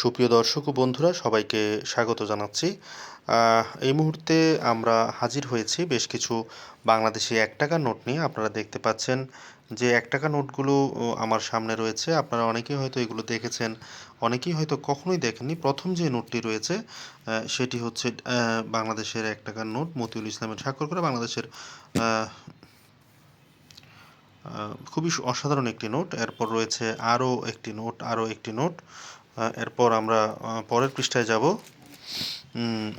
সুপ্রিয় দর্শক ও বন্ধুরা, সবাইকে স্বাগত জানাচ্ছি। এই মুহূর্তে আমরা হাজির হয়েছি বেশ কিছু বাংলাদেশি এক টাকার নোট নিয়ে। আপনারা দেখতে পাচ্ছেন যে এক টাকা নোটগুলো আমার সামনে রয়েছে। আপনারা অনেকেই হয়তো এগুলো দেখেছেন, অনেকেই হয়তো কখনোই দেখেননি। প্রথম যে নোটটি রয়েছে সেটি হচ্ছে বাংলাদেশের এক টাকার নোট। মতিউল ইসলামের স্বাক্ষর করে বাংলাদেশের খুবই অসাধারণ একটি নোট। এরপর রয়েছে আরও একটি নোট, আরও একটি নোট। এরপর আমরা পরের পৃষ্ঠায় যাব।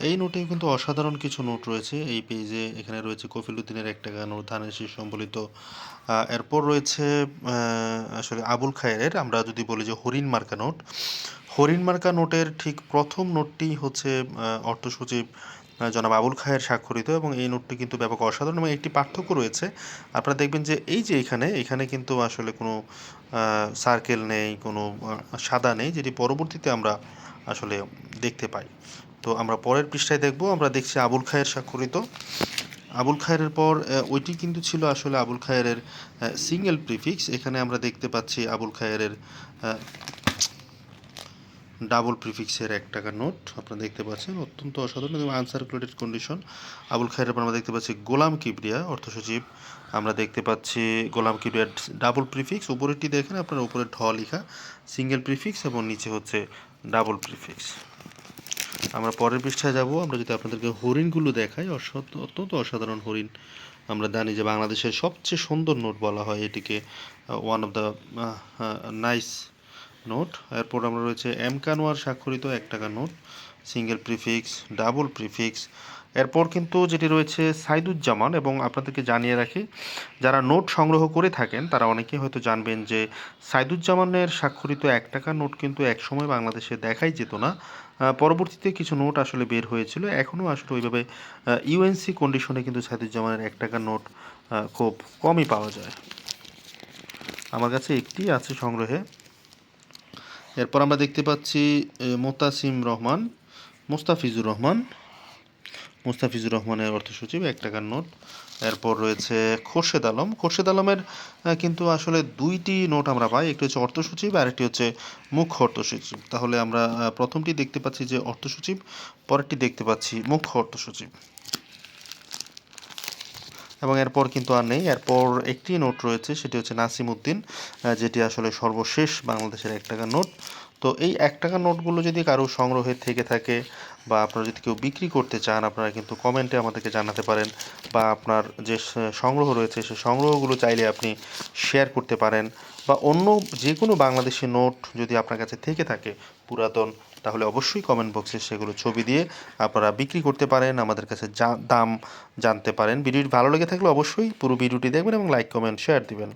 এই নোটে কিন্তু অসাধারণ কিছু নোট রয়েছে। এই পেজে এখানে রয়েছে কফিলুদ্দিনের একটা গান ধানের শীষ সম্বলিত। এরপর রয়েছে আসলে আবুল খায়ের, আমরা যদি বলি যে হরিণ মার্কা নোট। হরিণ মার্কা নোটের ঠিক প্রথম নোটটি হচ্ছে অর্থ সচিব জনাব আবুল খায়ের স্বাক্ষরিত এবং এই নোটটি কিন্তু ব্যাপক অসাধারণ এবং একটি পার্থক্য রয়েছে। আপনারা দেখবেন যে এই যে এখানে এখানে কিন্তু আসলে কোনো সার্কেল নেই, কোনো সাদা নেই, যেটি পরবর্তীতে আমরা আসলে দেখতে পাই। তো আমরা পরের পৃষ্ঠায় দেখব, আমরা দেখছি আবুল খায়ের স্বাক্ষরিত। আবুল খায়ের পর ওইটি কিন্তু ছিল আসলে আবুল খায়ের সিঙ্গেল প্রিফিক্স এখানে আমরা দেখতে পাচ্ছি আবুল খায়ের ডাবল প্রিফিক্সের এক টাকা নোট আপনারা দেখতে পাচ্ছেন, অত্যন্ত অসাধারণ এবং আনসার্কুলেটেড কন্ডিশন। আবুল খায়ের আমরা দেখতে পাচ্ছি গোলাম কিবরিয়া, অর্থ সচিব। আমরা দেখতে পাচ্ছি গোলাম কিবরিয়ার ডাবল প্রিফিক্স। উপরেরটি দেখেন আপনার, উপরে ঢ লেখা, সিঙ্গেল প্রিফিক্স এবং নিচে হচ্ছে ডাবল প্রিফিক্স। আমরা পরের পৃষ্ঠায় যাব। আমরা যদি আপনাদেরকে হরিণগুলো দেখাই অত্যন্ত অসাধারণ হরিণ। আমরা জানি যে বাংলাদেশের সবচেয়ে সুন্দর নোট বলা হয় এটিকে one of the nice note. এরপর আমরা রয়েছে এম কানোয়ার স্বাক্ষরিত এক টাকা note single prefix double prefix এরপর কিন্তু যেটি রয়েছে সাইদুজ্জামান এবং আপনাদেরকে জানিয়ে রাখি, যারা নোট সংগ্রহ করে থাকেন, তারা অনেকেই হয়তো জানবেন যে সাইদুজ্জামানের স্বাক্ষরিত এক টাকার নোট কিন্তু একসময় বাংলাদেশে দেখাই যেত না। পরবর্তীতে কিছু নোট আসলে বের হয়েছিল। এখনও আসলে ওইভাবে ইউএনসি কন্ডিশনে কিন্তু সাইদুজ্জামানের এক টাকার নোট খুব কমই পাওয়া যায়। আমার কাছে একটি আছে সংগ্রহে। এরপর আমরা দেখতে পাচ্ছি মোতাসিম রহমান, মোস্তাফিজুর রহমান। মোস্তাফিজুর রহমানের অর্থ সচিব, এক টাকার নোট। এরপর রয়েছে খোরশেদ আলম। খোরশেদ আলমের কিন্তু আসলে দুইটি নোট আমরা পাই, একটি হচ্ছে অর্থ সচিব আর একটি হচ্ছে মুখ্য অর্থ সচিব। তাহলে আমরা প্রথমটি দেখতে পাচ্ছি যে অর্থ সচিব, পরেরটি দেখতে পাচ্ছি মুখ্য অর্থ সচিব। এবং এরপর কিন্তু আর নেই। এরপর একটি নোট রয়েছে, সেটি হচ্ছে নাসিম উদ্দিন যেটি আসলে সর্বশেষ বাংলাদেশের এক টাকার নোট। তো এই এক টাকার নোটগুলো যদি কারও সংগ্রহে থেকে থাকে বা আপনারা যদি কেউ বিক্রি করতে চান, আপনারা কিন্তু কমেন্টে আমাদেরকে জানাতে পারেন বা আপনার যে সংগ্রহ রয়েছে সেই সংগ্রহগুলো চাইলে আপনি শেয়ার করতে পারেন বা অন্য যে কোনো বাংলাদেশি নোট যদি আপনার কাছে থেকে থাকে, পুরাতন, তাহলে অবশ্যই কমেন্ট বক্সে সেগুলো ছবি দিয়ে আপনারা বিক্রি করতে পারেন, আমাদের কাছে দাম জানতে পারেন। ভিডিওটি ভালো লেগে থাকলে অবশ্যই পুরো ভিডিওটি দেখবেন এবং লাইক কমেন্ট শেয়ার দিবেন।